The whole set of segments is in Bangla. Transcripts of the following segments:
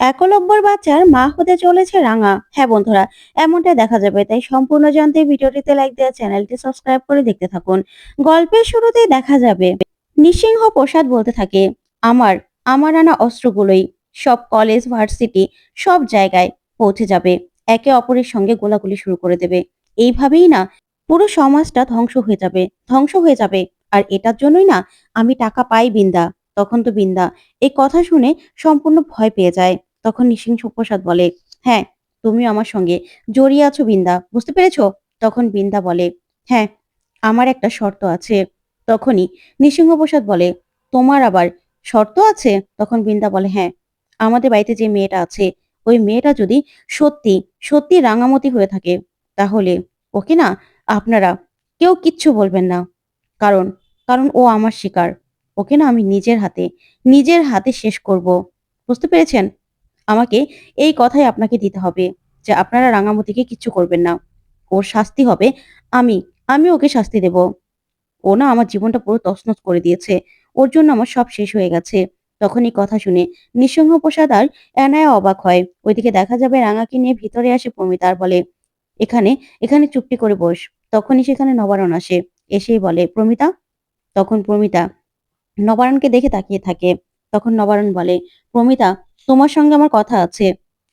একলব্যর বাচ্চার মা হতে চলেছে রাঙা। হ্যাঁ বন্ধুরা, এমনটাই দেখা যাবে। তাই সম্পূর্ণ জানতে ভিডিওটিতে লাইক দেওয়া চ্যানেলটি সাবস্ক্রাইব করে দেখতে থাকুন। গল্পের শুরুতেই দেখা যাবে, নৃসিংহ প্রসাদ বলতে থাকে, আমার আমার আনা অস্ত্রগুলোই সব কলেজ ভার্সিটি সব জায়গায় পৌঁছে যাবে। একে অপরের সঙ্গে গোলাগুলি শুরু করে দেবে। এইভাবেই না, পুরো সমাজটা ধ্বংস হয়ে যাবে, ধ্বংস হয়ে যাবে। আর এটার জন্যই না, আমি টাকা পাই বিন্দা, তখন তো বিন্দা, এই কথা শুনে সম্পূর্ণ ভয় পেয়ে যায়। তখন নৃসিংহ প্রসাদ বলে হ্যাঁ তুমি আমার সঙ্গে জড়িয়ে আছো, বিন্দা, বুঝতে পেরেছ? তখন বিন্দা বলে হ্যাঁ আমার একটা শর্ত আছে। তখনই নৃসিংহ প্রসাদ বলে, তোমার আবার শর্ত আছে? তখন বিন্দা বলে হ্যাঁ আমাদের বাড়িতে যে মেয়েটা আছে, ওই মেয়েটা যদি সত্যি সত্যি রাঙামতি হয়ে থাকে, তাহলে ওকে না আপনারা কেউ কিচ্ছু বলবেন না। কারণ কারণ ও আমার শিকার। ওকে না আমি নিজের হাতে নিজের হাতে শেষ করব। বুঝতে পেরেছেন? আমাকে এই কথাই আপনাকে দিতে হবে যে আপনারা রাঙামতিকে কিচ্ছু করবেন না। ওর শাস্তি হবে আমি আমি ওকে শাস্তি দেব। ও না আমার জীবনটা পুরো তছনছ করে দিয়েছে। ওর জন্য আমার সব শেষ হয়ে গেছে। তখন এই কথা শুনে নৃসিংহ প্রসাদ আর এনায়া অবাক হয়। ওইদিকে দেখা যাবে রাঙাকে নিয়ে ভিতরে আসে প্রমিতা আর বলে, এখানে এখানে চুপটি করে বস। তখনই সেখানে নবারণ আসে। এসেই বলে, প্রমিতা? তখন প্রমিতা নবারণকে দেখে তাকিয়ে থাকে। তখন নবারণ বলে, প্রমিতা তোমার সঙ্গে আমার কথা আছে।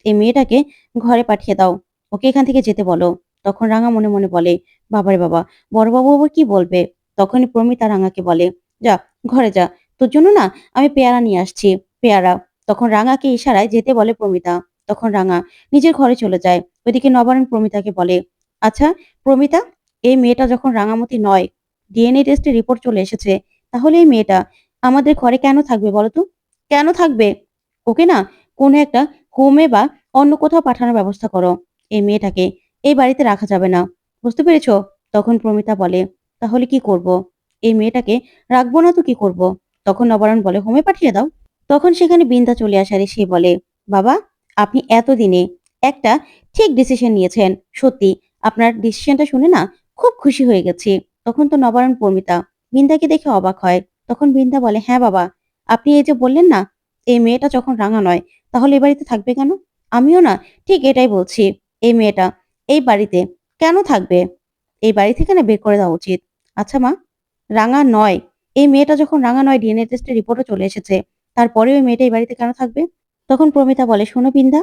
এই মেয়েটাকে ঘরে পাঠিয়ে দাও। ওকে এখান থেকে যেতে বলো। তখন রাঙা মনে মনে বলে, বাবারে বাবা, বড়বাবু আবার কি বলবে? তখনই প্রমিতা রাঙাকে বলে, যা, ঘরে যা। তোর জন্য না আমি পেয়ারা নিয়ে আসছি, পেয়ারা। তখন রাঙাকে ইশারায় যেতে বলে প্রমিতা। তখন রাঙা নিজের ঘরে চলে যায়। ওইদিকে নবারণ প্রমিতাকে বলে আচ্ছা প্রমিতা, এই মেয়েটা যখন রাঙামতি নয়, ডিএনএ টেস্টের রিপোর্ট চলে এসেছে, তাহলে এই মেয়েটা আমাদের ঘরে কেন থাকবে বলো তো? কেন থাকবে? ওকে না কোনো একটা হোমে বা অন্য কোথাও পাঠানোর ব্যবস্থা করো। এই মেয়েটাকে এই বাড়িতে রাখা যাবে না। বুঝতে পেরেছ? তখন প্রমিতা বলে, তাহলে কি করব? এই মেয়েটাকে রাখব না তো কি করব? তখন নবারণ বলে, হোমে পাঠিয়ে দাও। তখন সেখানে বিন্দা চলে আসার সে বলে, বাবা, আপনি এতদিনে একটা ঠিক ডিসিশন নিয়েছেন। সত্যি, আপনার ডিসিশনটা শুনে না খুব খুশি হয়ে গেছি। তখন তো নবারণ, প্রমিতা, বিন্দাকে দেখে অবাক হয়। তখন বিন্দা বলে হ্যাঁ বাবা, আপনি এই যে বললেন না এই মেয়েটা যখন রাঙা নয়, তাহলে এই বাড়িতে থাকবে কেন? আমিও না, ঠিক এটাই বলছি। এই মেয়েটা, এই বাড়িতে কেন থাকবে? এই বাড়ি থেকে না বের করে দেওয়া উচিত। আচ্ছা মা, রাঙা নয়। এই মেয়েটা যখন রাঙা নয় ডিএনএ টেস্টের রিপোর্টও চলে এসেছে। তারপরে ওই মেয়েটা এই বাড়িতে কেন থাকবে? তখন প্রমিতা বলে, শোনো বিন্দা,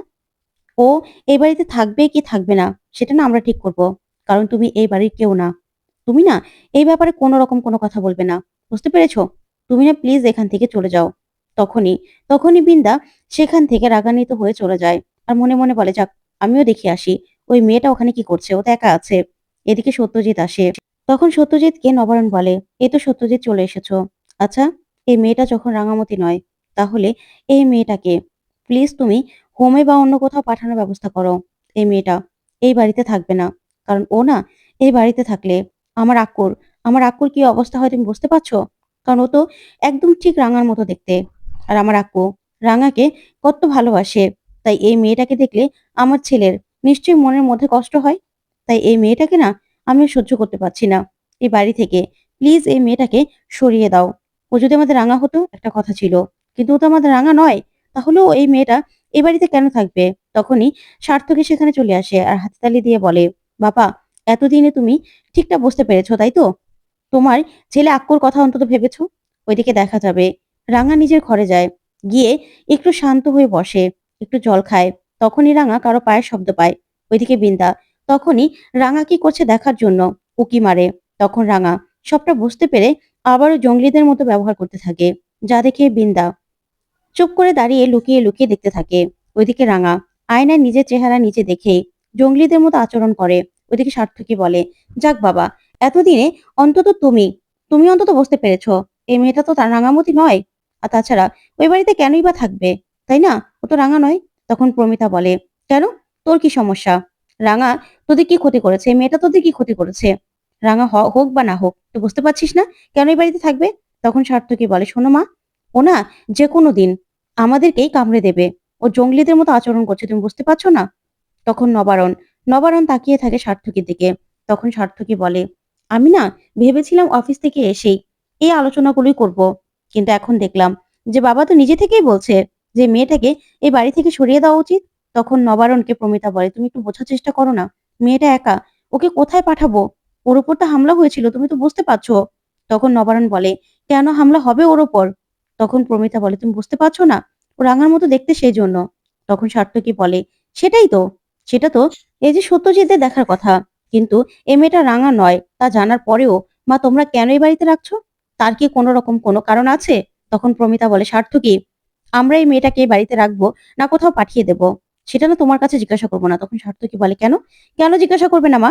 ও এই বাড়িতে থাকবে কি থাকবে না, সেটা না আমরা ঠিক করব। কারণ তুমি এই বাড়ির কেউ না। তুমি না, এই ব্যাপারে কোনো রকম কোনো কথা বলবে না। বুঝতে পেরেছ? তুমি না প্লিজ এখান থেকে চলে যাও। তখনই তখনই বিন্দা সেখান থেকে রাগান্বিত হয়ে চলে যায় আর মনে মনে বলে, যাক, আমিও দেখে আসি, ওই মেয়েটা ওখানে কি করছে? ও তো একা আছে। এদিকে সত্যজিৎ আসে। তখন সত্যজিৎকে নবারণ বলে এই তো সত্যজিৎ চলে এসেছ। আচ্ছা এই মেয়েটা যখন রাঙামতি নয়, তাহলে এই মেয়েটাকে প্লিজ তুমি হোমে বা অন্য কোথাও পাঠানোর ব্যবস্থা করো। এই মেয়েটা এই বাড়িতে থাকবে না। কারণ ও না এই বাড়িতে থাকলে আমার আক্কুর আমার আক্কুর কি অবস্থা হয় তুমি বুঝতে পারছ? কারণ ও তো একদম ঠিক রাঙার মতো দেখতে। আর আমার আক্কু রাঙাকে কত ভালোবাসে। তাই এই মেয়েটাকে দেখলে আমার ছেলের নিশ্চয়ই মনের মধ্যে কষ্ট হয়। তাই এই মেয়েটাকে না আমি সহ্য করতে পারছি না। এই বাড়ি থেকে প্লিজ এই মেয়েটাকে সরিয়ে দাও। ও যদি আমাদের রাঙা হতো, একটা কথা ছিল। কিন্তু ও তো আমাদের রাঙা নয়। তাহলেও এই মেয়েটা এ বাড়িতে কেন থাকবে? তখনই সার্থকে সেখানে চলে আসে আর হাততালি দিয়ে বলে, বাবা, এতদিনে তুমি ঠিকটা বুঝতে পেরেছ, তাই তো? তোমার ছেলে আক্কুর কথা অন্তত ভেবেছো? ওইদিকে দেখা যাবে। রাঙা নিজের ঘরে যায়। গিয়ে একটু শান্ত হয়ে বসে, একটু জল খায়। তখনই রাঙা কারও পায়ের শব্দ পায়। ওইদিকে বিন্দা, তখনই রাঙা কি করছে দেখার জন্য? উকি মারে। তখন রাঙা সবটা বুঝতে পেরে আবারও জঙ্গলিদের মতো ব্যবহার করতে থাকে। যা দেখে বিন্দা চুপ করে দাঁড়িয়ে লুকিয়ে লুকিয়ে দেখতে থাকে। ওইদিকে রাঙা আয়নায় নিজের চেহারা নিচে দেখে জঙ্গলিদের মতো আচরণ করে। ওইদিকে সার্থকী বলে, যাক বাবা, এতদিনে অন্তত তুমি তুমি অন্তত বুঝতে পেরেছ। এই মেয়েটা তো তার রাঙামতি নয়। আর তাছাড়া ওই বাড়িতে কেনই বা থাকবে? তাই না? ও তো রাঙা নয়। তখন প্রমিতা বলে, কেন? তোর কি সমস্যা? রাঙা, তোদের কি ক্ষতি করেছে? মেয়েটা তোদের কি ক্ষতি করেছে? রাঙা হোক বা না হোক তো বুঝতে পারছিস না? কেন এই বাড়িতে থাকবে? তখন সার্থকী বলে, শোনো মা, ও না যে কোনো দিন আমাদেরকেই কামড়ে দেবে। ও জঙ্গলিদের মতো আচরণ করছে, তুমি বুঝতে পারছ না? তখন নবারণ নবারণ তাকিয়ে থাকে সার্থকীর দিকে। তখন সার্থকী বলে, আমি না ভেবেছিলাম অফিস থেকে এসেই এই আলোচনাগুলোই করব। কিন্তু এখন দেখলাম যে বাবা তো নিজে থেকেই বলছে যে মেয়েটাকে এই বাড়ি থেকে সরিয়ে দেওয়া উচিত। তখন নবারণকে প্রমিতা বলে, তুমি একটু বোঝার চেষ্টা করো না, মেয়েটা একা, ওকে কোথায় পাঠাবো? ওর উপর তো হামলা হয়েছিল, তুমি তো বুঝতে পারছ। তখন নবারণ বলে, কেন হামলা হবে ওর ওপর তখন প্রমিতা বলে, তুমি বুঝতে পারছ না, ও রাঙার মতো দেখতে সেই জন্য। তখন সার্থকী বলে, সেটাই তো, সেটা তো এই যে সত্যজিৎদের দেখার কথা। কিন্তু এ মেয়েটা রাঙা নয়, তা জানার পরেও মা তোমরা কেন এই বাড়িতে রাখছো? তার কি কোনো রকম কোনো কারণ আছে? তখন প্রমিতা বলে স্বার্থ কি? আমরা এই মেয়েটাকে বাড়িতে রাখব না কোথাও পাঠিয়ে দেব? সেটা না তোমার কাছে জিজ্ঞাসা করব না। তখন স্বার্থ কি বলে, কেন? কেন জিজ্ঞাসা করবে না মা?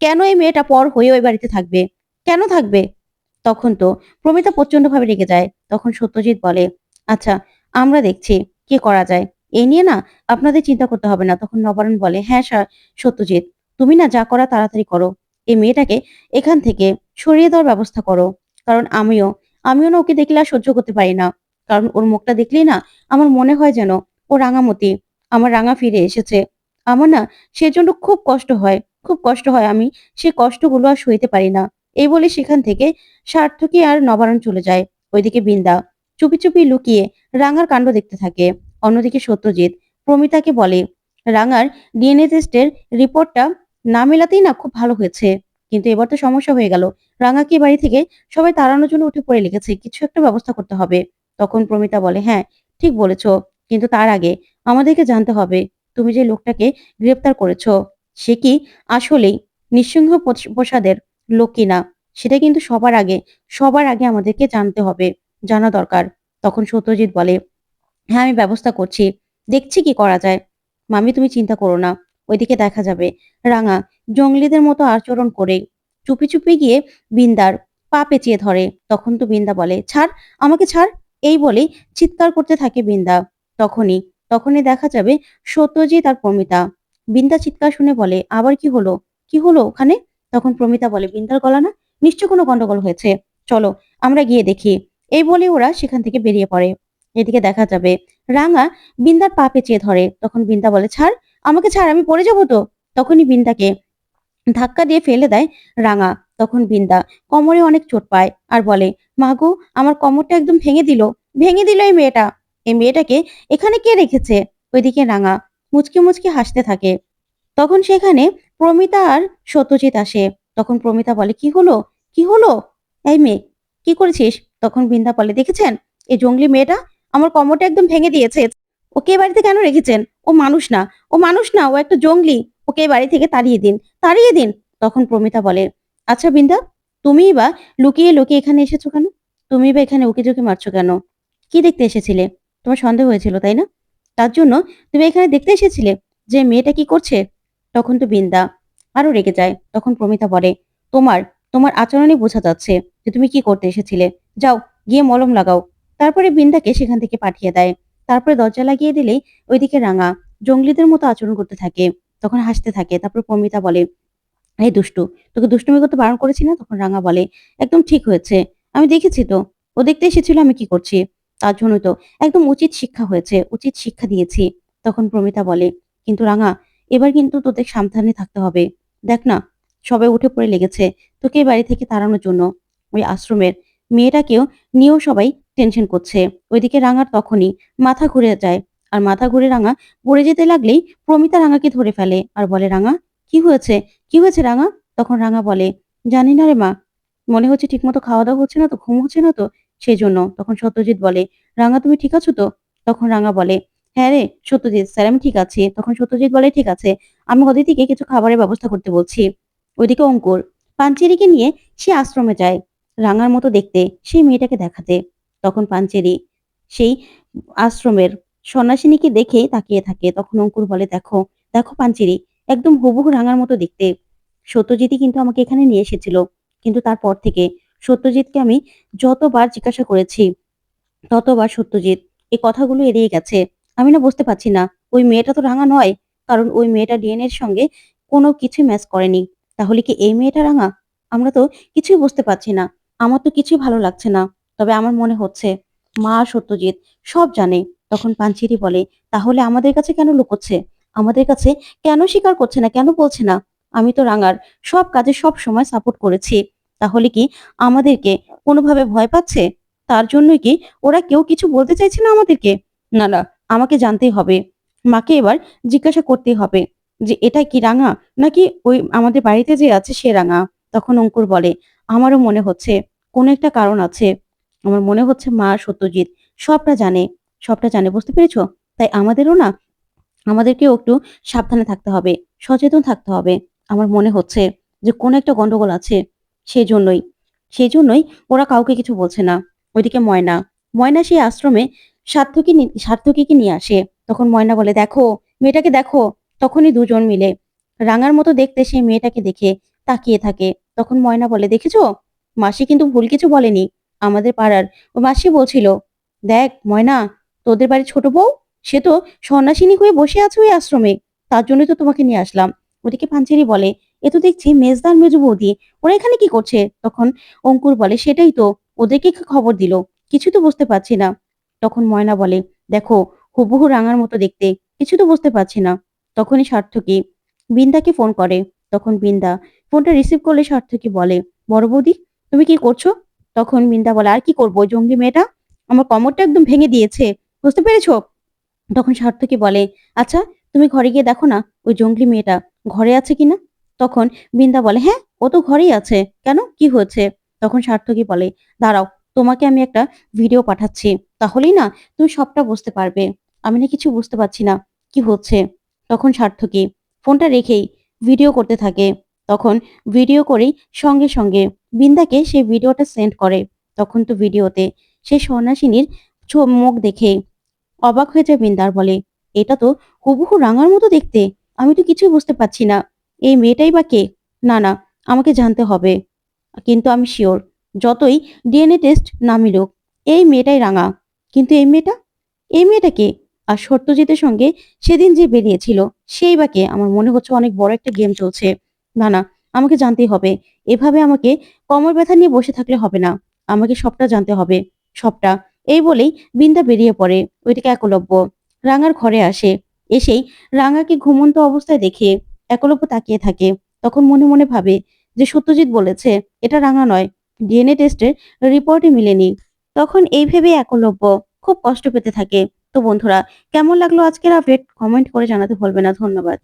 কেন এই মেয়েটা পর হয়ে ওই বাড়িতে থাকবে? কেন থাকবে? তখন তো প্রমিতা প্রচন্ডভাবে রেগে যায়। তখন সত্যজিৎ বলে আচ্ছা আমরা দেখছি কি করা যায়। এ নিয়ে না আপনাদের চিন্তা করতে হবে না। তখন নবারণ বলে হ্যাঁ স্যার, সত্যজিৎ, তুমি না যা করা তাড়াতাড়ি করো। এই মেয়েটাকে এখান থেকে সরিয়ে দেওয়ার ব্যবস্থা করো। কারণ আমিও আমিও না ওকে দেখলে আর সহ্য করতে পারি না। কারণ ওর মুখটা দেখলেই না আমার মনে হয় যেন ও রাঙামতি, আমার রাঙা ফিরে এসেছে। আমার না সেজন্য খুব কষ্ট হয়, খুব কষ্ট হয় আমি সে কষ্টগুলো আর সইতে পারি না। এই বলে সেখান থেকে সার্থকী আর নবারণ চলে যায়। ওইদিকে বিন্দা চুপি চুপি লুকিয়ে রাঙার কাণ্ড দেখতে থাকে। অন্যদিকে সত্যজিৎ প্রমিতাকে বলে, রাঙার ডিএনএ টেস্টের রিপোর্টটা না মেলাতেই না খুব ভালো হয়েছে। কিন্তু এবার তো সমস্যা হয়ে গেল। রাঙাকে বাড়ি থেকে সবাই তাড়ানোর জন্য উঠে পড়ে লেগেছে, কিছু একটা ব্যবস্থা করতে হবে। তখন প্রমিতা বলে হ্যাঁ ঠিক বলেছ, কিন্তু তার আগে আমাদেরকে জানতে হবে, তুমি যে লোকটাকে গ্রেপ্তার করেছ, সে কি আসলেই নিঃসিংহ প্রসাদের লোক কিনা সেটা কিন্তু সবার আগে সবার আগে আমাদেরকে জানতে হবে, জানা দরকার। তখন সত্যজিৎ বলে হ্যাঁ আমি ব্যবস্থা করছি, দেখছি কি করা যায়। মামি, তুমি চিন্তা করো না ওইদিকে দেখা যাবে। রাঙা জঙ্গলিদের মতো আচরণ করে চুপি চুপি গিয়ে বিন্দার পা পেঁচিয়ে ধরে। তখন তো বিন্দা বলে, ছাড়, আমাকে ছাড়। এই বলে চিৎকার করতে থাকে বিন্দা। তখনই তখনই দেখা যাবে সত্যজিৎ আর প্রমিতা। বিন্দা চিৎকার শুনে বলে, আবার কি হলো? কি হলো ওখানে? তখন প্রমিতা বলে, বিন্দার গলা না? নিশ্চয় কোনো গন্ডগোল হয়েছে। চলো, আমরা গিয়ে দেখি। এই বলে ওরা সেখান থেকে বেরিয়ে পড়ে। এদিকে দেখা যাবে রাঙা বিন্দার পা পেঁচিয়ে ধরে। তখন বিন্দা বলে, ছাড় আমাকে ছাড়, আমি পড়ে যাব তো। তখনই বিন্দাকে ধাক্কা দিয়ে ফেলে দেয় রাঙা। তখন বিন্দা কোমরে অনেক চোট পায় আর বলে মাগো আমার কোমরটা একদম ভেঙে দিল ভেঙে দিল এই মেয়েটা। এই মেয়েটাকে এখানে কে রেখেছে? ওইদিকে রাঙা মুচকি মুচকি হাসতে থাকে। তখন সেখানে প্রমিতা আর সত্যজিৎ আসে। তখন প্রমিতা বলে, কি হলো? কি হলো? এই মেয়ে, কি করেছিস? তখন বিন্দা বলে, দেখেছেন? এই জঙ্গলি মেয়েটা আমার কোমরটা একদম ভেঙে দিয়েছে। ওকে বাড়িতে কেন রেখেছেন? ও মানুষ না। ও মানুষ না, ও একটা জঙ্গলি, ওকে বাড়ি থেকে তাড়িয়ে দিন তাড়িয়ে দিন, তখন প্রমিতা বলে। আচ্ছা বিন্দা তুমিই বা লুকিয়ে লুকিয়ে এখানে এসেছ কেন? তুমি বা এখানে উকি ঝুঁকি মারছো কেন? কি দেখতে এসেছিলে? তোমার সন্দেহ হয়েছিল, তাই না? তার জন্য তুমি এখানে দেখতে এসেছিলে যে মেয়েটা কি করছে? তখন তো বিন্দা আরও রেগে যায়। তখন প্রমিতা বলে, তোমার তোমার আচরণে বোঝা যাচ্ছে যে তুমি কি করতে এসেছিলে। যাও, গিয়ে মলম লাগাও। তারপরে বিন্দাকে সেখান থেকে পাঠিয়ে দেয়। তারপরে দরজা লাগিয়ে দিলেই ওইদিকে রাঙা জঙ্গলিদের মতো আচরণ করতে থাকে, তখন হাসতে থাকে, তারপর প্রমিতা বলে এই দুষ্টু, তোকে দুষ্টুমি করতে বারণ করেছি না? তখন রাঙা বলে, একদম ঠিক হয়েছে, আমি দেখেছি তো, ও দেখতে এসেছিল, আমি কি করছি? তার জন্য তো একদম উচিত শিক্ষা হয়েছে, উচিত শিক্ষা দিয়েছি। তখন প্রমিতা বলে, কিন্তু রাঙা, এবার কিন্তু তোদের সাবধানে থাকতে হবে। দেখ না সবাই উঠে পড়ে লেগেছে, তোকে বাড়ি থেকে তাড়ানোর জন্য ওই আশ্রমের মেয়েটাকেও নিয়েও সবাই টেনশন করছে। ওইদিকে রাঙার তখনই মাথা ঘুরে যায় আর মাথা ঘুরে রাঙা পড়ে যেতে লাগলেই প্রমিতা রাঙাকে ধরে ফেলে আর বলে, রাঙা, কি হয়েছে? কি হয়েছে রাঙা? তখন রাঙা বলে, জানি না রে মা। মনে হচ্ছে ঠিকমতো খাওয়া দাওয়া হচ্ছে না তো, ঘুম হচ্ছে না তো সেই জন্য তখন সত্যজিৎ বলে, রাঙা, তুমি ঠিক আছো তো? তখন রাঙা বলে হ্যাঁ রে, সত্যজিৎ স্যার, আমি ঠিক আছি। তখন সত্যজিৎ বলে, ঠিক আছে, আমি অদিতিকে কিছু খাবারের ব্যবস্থা করতে বলছি। ওইদিকে অঙ্কুর পাঞ্চেরিকে নিয়ে সে আশ্রমে যায় রাঙার মতো দেখতে, সেই মেয়েটাকে দেখাতে। তখন পাঞ্চেরি সেই আশ্রমের সন্ন্যাসিনীকে দেখে তাকিয়ে থাকে? তখন অঙ্কুর বলে, দেখো দেখো পাঞ্চিরি, একদম হুবহু রাঙার মতো দেখতে। সত্যজিৎই কিন্তু আমাকে এখানে নিয়ে এসেছিল। কিন্তু তারপর থেকে সত্যজিৎকে আমি যতবার জিজ্ঞাসা করেছি, ততবার সত্যজিৎ এই কথাগুলো এড়িয়ে গেছে। আমি না বুঝতে পারছি না, ওই মেয়েটা তো রাঙা নয়, কারণ ওই মেয়েটা ডিএনএ এর সঙ্গে কোনো কিছুই ম্যাচ করেনি। তাহলে কি এই মেয়েটা রাঙা? আমরা তো কিছুই বুঝতে পারছি না। আমার তো কিছুই ভালো লাগছে না। তবে আমার মনে হচ্ছে মা সত্যজিৎ সব জানে। তখন পাঞ্চিরি বলে, তাহলে আমাদের কাছে কেন লুকোচ্ছে? আমাদের কাছে কেন স্বীকার করছে না? কেন বলছে না? আমি তো রাঙার সব কাজে সব সময় সাপোর্ট করেছি। তাহলে কি আমাদেরকে কোনোভাবে ভয় পাচ্ছে? তার জন্যই কি ওরা কেউ কিছু বলতে চাইছে না আমাদেরকে? না না, আমাকে জানতেই হবে। মাকে এবার জিজ্ঞাসা করতেই হবে যে, এটা কি রাঙা নাকি ওই আমাদের বাড়িতে যে আছে সে রাঙা? তখন অঙ্কুর বলে, আমারও মনে হচ্ছে, কোনো একটা কারণ আছে। আমার মনে হচ্ছে মা সত্যজিৎ সবটা জানে সবটা জানে, বুঝতে পেরেছ? তাই আমাদেরও না, আমাদেরকেও একটু সাবধানে থাকতে হবে, সচেতন থাকতে হবে। আমার মনে হচ্ছে যে কোনো একটা গন্ডগোল আছে সেই জন্যই সেই জন্যই ওরা কাউকে কিছু বলছে না। ওইদিকে ময়না ময়না সেই আশ্রমে সার্থকী সার্থকীকে নিয়ে আসে। তখন ময়না বলে, দেখো, মেয়েটাকে দেখো। তখনই দুজন মিলে রাঙার মতো দেখতে সেই মেয়েটাকে দেখে তাকিয়ে থাকে। তখন ময়না বলে, দেখেছ? মাসি কিন্তু ভুল কিছু বলেনি। আমাদের পাড়ার ও মাসি বলছিল, দেখ ময়না, তোদের বাড়ির ছোট বউ, সে তো সন্ন্যাসিনী হয়ে বসে আছে ওই আশ্রমে, তার জন্যই তো তোমাকে নিয়ে আসলাম। ওদিকে পাঞ্চেরি বলে, এ তো দেখছি মেজদার মেজু বৌদি, ওরা এখানে কি করছে? তখন অঙ্কুর বলে, সেটাই তো, ওদেরকে খবর দিল, কিছু তো বুঝতে পারছি না। তখন ময়না বলে, দেখো, হুবহু রাঙার মতো দেখতে, কিছু তো বুঝতে পারছি না। তখনই সার্থকী বিন্দাকে ফোন করে, তখন বিন্দা ফোনটা রিসিভ করলে সার্থকী বলে, বড় বৌদি, তুমি কি করছ? তখন বিন্দা বলে, আর কি করব? ওই জঙ্গলি মেয়েটা আমার কমরটা একদম ভেঙে দিয়েছে। বুঝতে পেরেছ? তখন সার্থকী বলে আচ্ছা তুমি ঘরে গিয়ে দেখো না ওই জঙ্গলি মেয়েটা ঘরে আছে কিনা? তখন বিন্দা বলে হ্যাঁ ও তো ঘরেই আছে। কেন? কি হয়েছে? তখন সার্থকী বলে, দাঁড়াও, তোমাকে আমি একটা ভিডিও পাঠাচ্ছি। তাহলেই না তুমি সবটা বুঝতে পারবে। আমি না কিছু বুঝতে পারছি না। কি হচ্ছে? তখন সার্থকী, ফোনটা রেখেই ভিডিও করতে থাকে। তখন ভিডিও করেই সঙ্গে সঙ্গে বিন্দাকে সেই ভিডিওটা সেন্ড করে। তখন তো ভিডিওতে সেই সন্ন্যাসিনীর মুখ দেখে অবাক হয়ে যায় বিন্দার বলে, এটা তো হুবহু রাঙার মতো দেখতে, আমি তো কিছুই বুঝতে পারছি না। এই মেয়েটাই বা কে? না না, আমাকে জানতে হবে। কিন্তু আমি শিওর যতই ডিএনএ টেস্ট না মিলুক এই মেয়েটাই রাঙা। কিন্তু এই মেয়েটা? এই মেয়েটা কে? আর সত্যজিতের সঙ্গে সেদিন যে বেরিয়েছিল, সেই বা কে? আমার মনে হচ্ছে অনেক বড় একটা গেম চলছে। না না, আমাকে জানতেই হবে। এভাবে আমাকে কমর ব্যথা নিয়ে বসে থাকলে হবে না। আমাকে সবটা জানতে হবে। সবটা। এই বলেই বিন্দা বেরিয়ে পড়ে। ওইটাকে একলব্য। রাঙার ঘরে আসে। এসেই রাঙাকে ঘুমন্ত অবস্থায় দেখে একলব্য তাকিয়ে থাকে। তখন মনে মনে ভাবে যে সত্যজিৎ বলেছে, এটা রাঙা নয়। ডিএনএ টেস্টের রিপোর্টে মিলেনি। তখন এই ভেবে একলব্য খুব কষ্ট পেতে থাকে। তো বন্ধুরা, কেমন লাগল আজকের আপডেট? কমেন্ট করে জানাতে ভুলবে না। ধন্যবাদ।